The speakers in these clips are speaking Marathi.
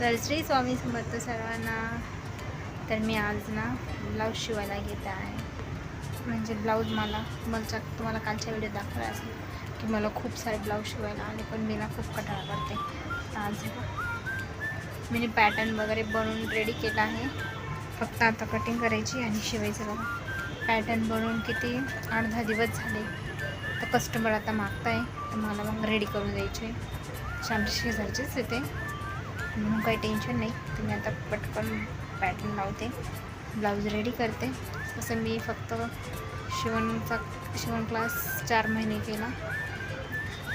तर श्री स्वामी समर्थ सर्वांना तर मी आज ना ब्लाऊज शिवायला घेत आहे. म्हणजे ब्लाऊज मला मला तुम्हाला कालच्या व्हिडिओ दाखवला असेल की मला खूप सारे ब्लाऊज शिवायला आले पण मी ना खूप कटाळा करते. आज मी पॅटर्न वगैरे बनवून रेडी केला आहे. फक्त आता कटिंग करायची आणि शिवायचं बघा. पॅटर्न बनवून किती आठ दहा दिवस झाले. तर कस्टमर आता मागताय तर मला मग रेडी करून द्यायचे. आमच्या शेजारचेच येते म्हणून काही टेन्शन नाही. तर मी आता पटकन पॅटर्न लावते. ब्लाऊज रेडी करते. तसं मी फक्त शिवणचा शिवण क्लास चार महिने केला.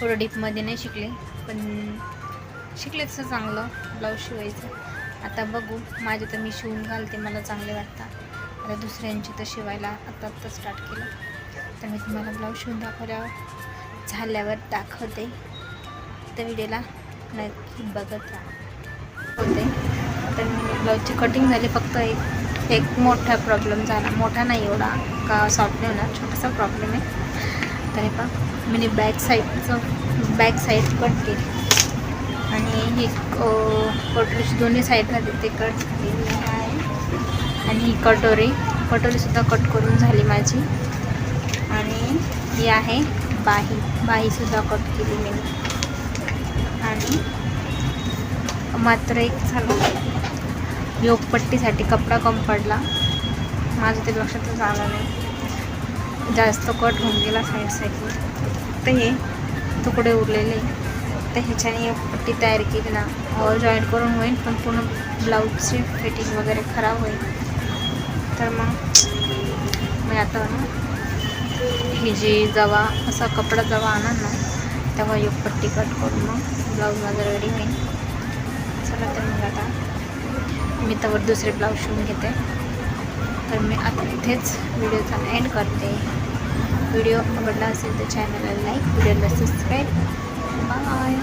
थोडं डीपमध्ये नाही शिकले पण शिकले तसं चांगलं ब्लाऊज शिवायचं. आता बघू. माझे तर मी शिवून घालते मला चांगले वाटतात. आता दुसऱ्यांची तर शिवायला आता आत्ता स्टार्ट केलं. तर मी तुम्हाला ब्लाऊज शिवून दाखवल्यावर झाल्यावर दाखवते. तर व्हिडिओला नक्की बघत राहा. होते तर मी ब्लाऊजची कटिंग झाली फक्त एक एक मोठा प्रॉब्लेम झाला. मोठा नाही एवढा का सॉफ्ट नाही होणार छोटासा प्रॉब्लेम आहे. तरी पण मी बॅक साईडचं बॅक साईड कट केली. आणि ही कटोरीची दोन्ही साईड राहते ते कट आहे. आणि ही कटोरी कटोरीसुद्धा कट करून झाली माझी. आणि ही आहे बाही बाहीसुद्धा कट केली मी. आणि मात्र एक झालं. योगपट्टीसाठी कपडा कम पडला. माझं ते लक्षातच आलं नाही. जास्त कट होऊन गेला साईड साईडला तर हे तुकडे उरलेले. तर ह्याच्याने योगपट्टी तयार केली ना. जॉईंट करून होईल पण पूर्ण ब्लाऊजची फिटिंग वगैरे खराब होईल. तर मग मी आता ना ही जी असा कपडा जेव्हा आणणार ना तेव्हा योगपट्टी कट करून मग ब्लाऊज वगैरे रेडी होईल. चला तर मग आता. मी त्यावर दुसरे ब्लाऊज शिवून घेते. तर मी आता इथेच व्हिडिओचा एंड करते. व्हिडिओ आवडला असेल तर चॅनलला लाईक व्हिडिओला सबस्क्राईब बाय